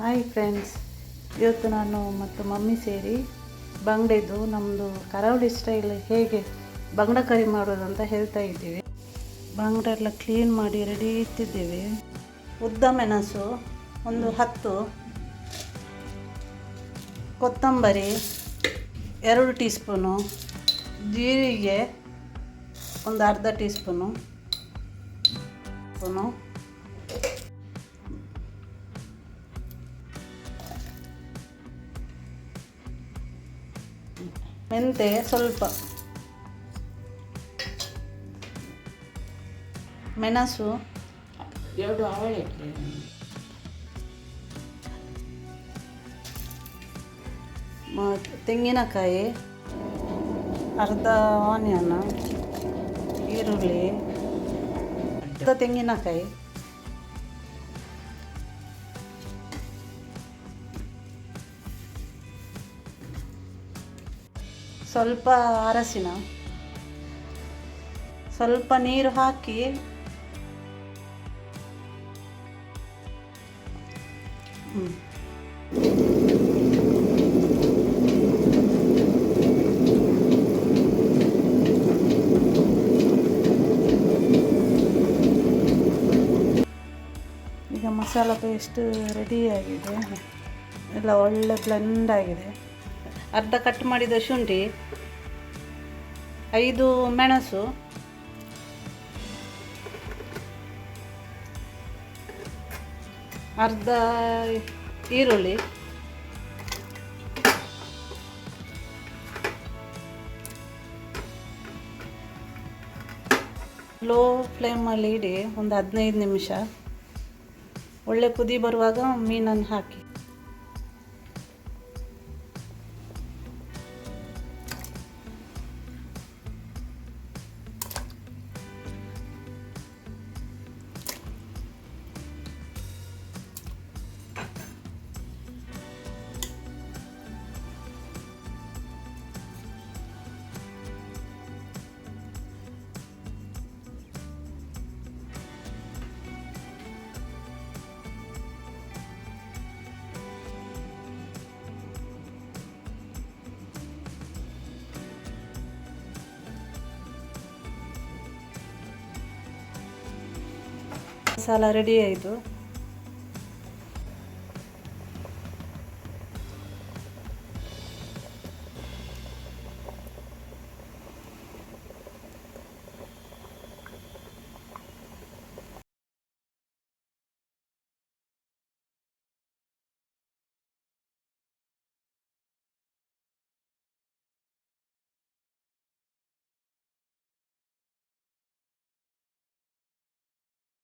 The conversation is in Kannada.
ಹಾಯ್ ಫ್ರೆಂಡ್ಸ್ ಇವತ್ತು ನಾನು ಮತ್ತು ಮಮ್ಮಿ ಸೇರಿ ಬಂಗಡೆದು ನಮ್ಮದು ಕರಾವಳಿ ಸ್ಟೈಲ್ ಹೇಗೆ ಬಂಗಡ ಕರಿ ಮಾಡೋದು ಅಂತ ಹೇಳ್ತಾ ಇದ್ದೀವಿ. ಬಂಗಡ ಎಲ್ಲ ಕ್ಲೀನ್ ಮಾಡಿ ರೆಡಿ ಇಟ್ಟಿದ್ದೀವಿ. ಉದ್ದ ಮೆಣಸು, ಒಂದು ಹತ್ತು, ಕೊತ್ತಂಬರಿ, ಎರಡು ಟೀ ಸ್ಪೂನು ಜೀರಿಗೆ, ಒಂದು ಅರ್ಧ ಟೀ ಸ್ಪೂನು ಸ್ಪೂನು ಮೆಂತೆ ಸ್ವಲ್ಪ. ಮೆಣಸು. ಎರಡು ಅವಳೆ ಮ- ತೆಂಗಿನಕಾಯಿ ಅರ್ಧ ಆನಿಯನ್ ಈರುಳ್ಳಿ ಅರ್ಧ ತೆಂಗಿನಕಾಯಿ. ಸ್ವಲ್ಪ ಅರಸಿನ. ಸ್ವಲ್ಪ ನೀರು ಹಾಕಿ. ಈಗ ಮಸಾಲ ಪೇಸ್ಟ್ ರೆಡಿ ಆಗಿದೆ. ಎಲ್ಲ ಒಳ್ಳೆ ಬ್ಲೆಂಡ್ ಆಗಿದೆ. ಅರ್ಧ ಕಟ್ ಮಾಡಿದ ಶುಂಠಿ, ಐದು ಮೆಣಸು, ಅರ್ಧ ಈರುಳ್ಳಿ, ಲೋ ಫ್ಲೇಮಲ್ಲಿ ಇಡಿ, ಒಂದು ಹದಿನೈದು ನಿಮಿಷ. ಒಳ್ಳೆ ಕುದಿ ಬರುವಾಗ ಮೀನನ್ನು ಹಾಕಿ. ಮಸಾಲ ರೆಡಿ ಆಯಿತು.